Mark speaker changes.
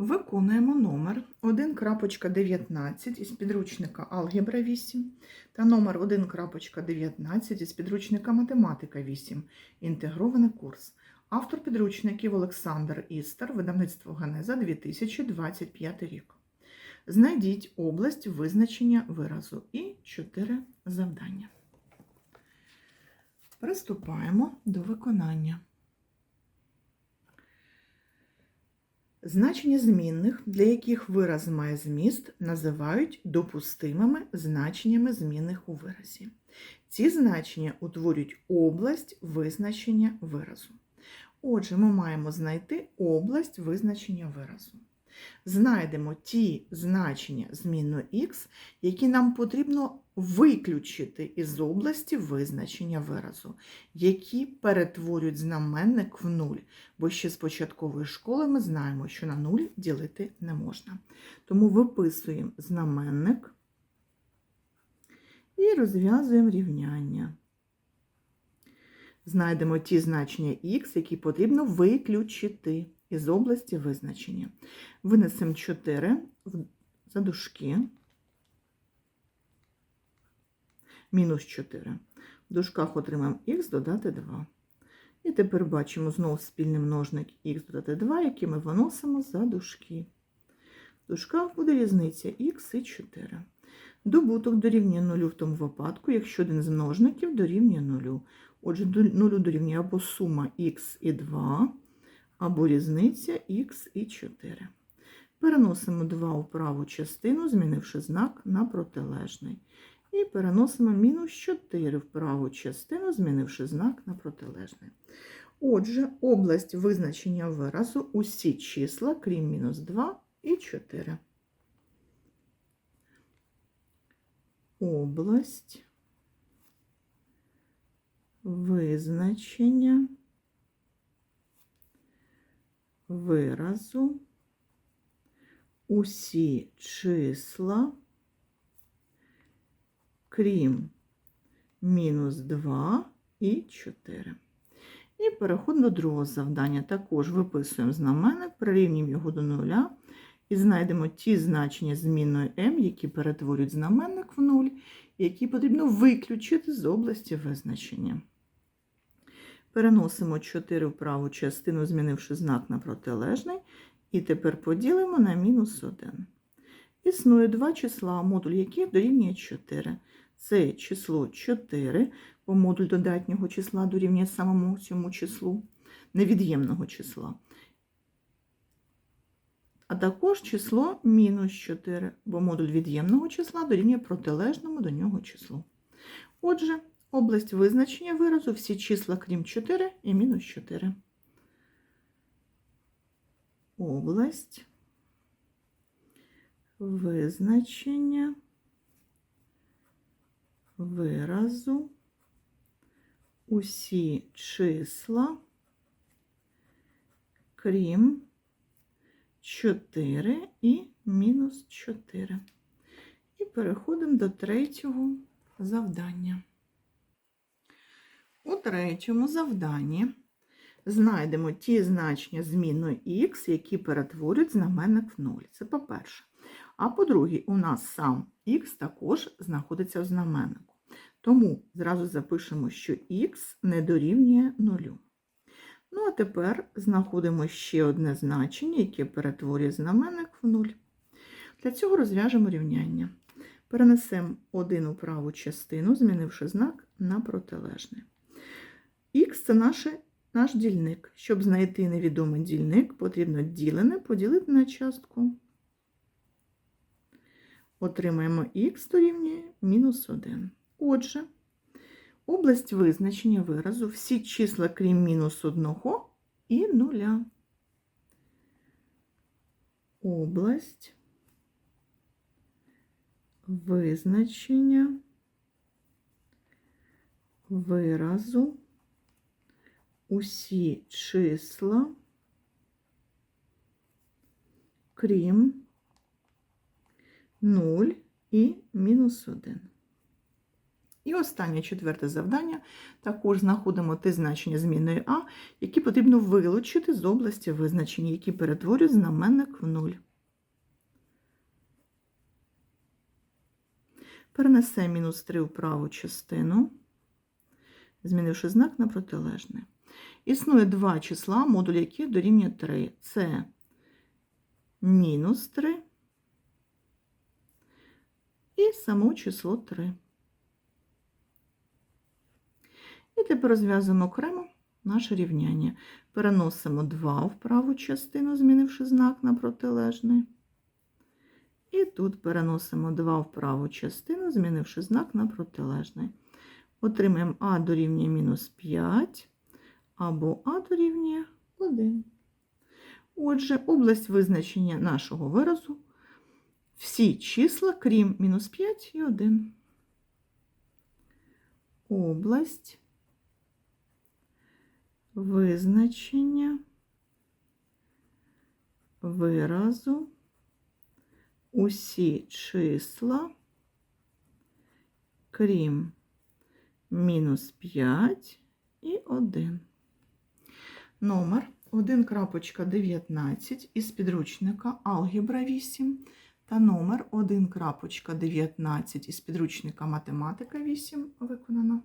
Speaker 1: Виконуємо номер 1.19 із підручника Алгебра 8 та номер 1.19 із підручника Математика 8. Інтегрований курс. Автор підручників Олександр Істер, видавництво Генеза 2025 рік. Знайдіть область визначення виразу і 4 завдання. Приступаємо до виконання. Значення змінних, для яких вираз має зміст, називають допустимими значеннями змінних у виразі. Ці значення утворюють область визначення виразу. Отже, ми маємо знайти область визначення виразу. Знайдемо ті значення змінної х, які нам потрібно виключити із області визначення виразу, які перетворюють знаменник в нуль, бо ще з початкової школи ми знаємо, що на нуль ділити не можна. Тому виписуємо знаменник і розв'язуємо рівняння. Знайдемо ті значення х, які потрібно виключити із області визначення. Винесемо 4 за дужки. Мінус 4. В дужках отримаємо х додати 2. І тепер бачимо знову спільний множник х додати 2, який ми виносимо за дужки. В дужках буде різниця х і 4. Добуток дорівнює 0 в тому випадку, якщо один з множників дорівнює 0. Отже, 0 дорівнює або сума х і 2, або різниця х і 4. Переносимо 2 у праву частину, змінивши знак на протилежний. І переносимо мінус 4 в праву частину, змінивши знак на протилежний. Отже, область визначення виразу усі числа, крім мінус 2 і 4. Область визначення виразу усі числа, крім мінус 2 і 4. І переходимо до другого завдання. Також виписуємо знаменник, прирівнюємо його до нуля і знайдемо ті значення змінної m, які перетворюють знаменник в нуль, які потрібно виключити з області визначення. Переносимо 4 в праву частину, змінивши знак на протилежний, і тепер поділимо на мінус 1. Існує два числа, модуль яких дорівнює 4. Це число 4, бо модуль додатнього числа дорівнює самому цьому числу, невід'ємного числа. А також число мінус 4, бо модуль від'ємного числа дорівнює протилежному до нього числу. Отже, область визначення виразу всі числа, крім 4 і мінус 4. Область визначення виразу усі числа, крім 4 і мінус 4. І переходимо до третього завдання. У третьому завданні знайдемо ті значення змінної х, які перетворюють знаменник в 0. Це по-перше. А по-друге, у нас сам х також знаходиться в знаменнику. Тому зразу запишемо, що х не дорівнює 0. Ну, а тепер знаходимо ще одне значення, яке перетворює знаменник в 0. Для цього розв'яжемо рівняння. Перенесемо один у праву частину, змінивши знак на протилежний. Х це наше, наш дільник. Щоб знайти невідомий дільник, потрібно ділене поділити на частку. Отримаємо х дорівнює мінус 1. Отже, область визначення виразу всі числа, крім мінус 1 і 0. Область визначення виразу усі числа, крім 0 і мінус 1. І останнє четверте завдання. Також знаходимо те значення змінної А, які потрібно вилучити з області визначення, які перетворюють знаменник в нуль. Перенесемо мінус 3 в праву частину, змінивши знак на протилежний. Існує два числа, модуль яких дорівнює 3. Це мінус 3 і само число 3. І тепер розв'язуємо окремо наше рівняння. Переносимо 2 в праву частину, змінивши знак на протилежний. І тут переносимо 2 в праву частину, змінивши знак на протилежний. Отримаємо А дорівнює мінус 5 або А дорівнює 1. Отже, область визначення нашого виразу всі числа, крім мінус 5 і 1. Область визначення виразу усі числа, крім мінус 5 і 1. Номер 1.19 із підручника Алгебра 8 та номер 1.19 із підручника Математика 8 виконано.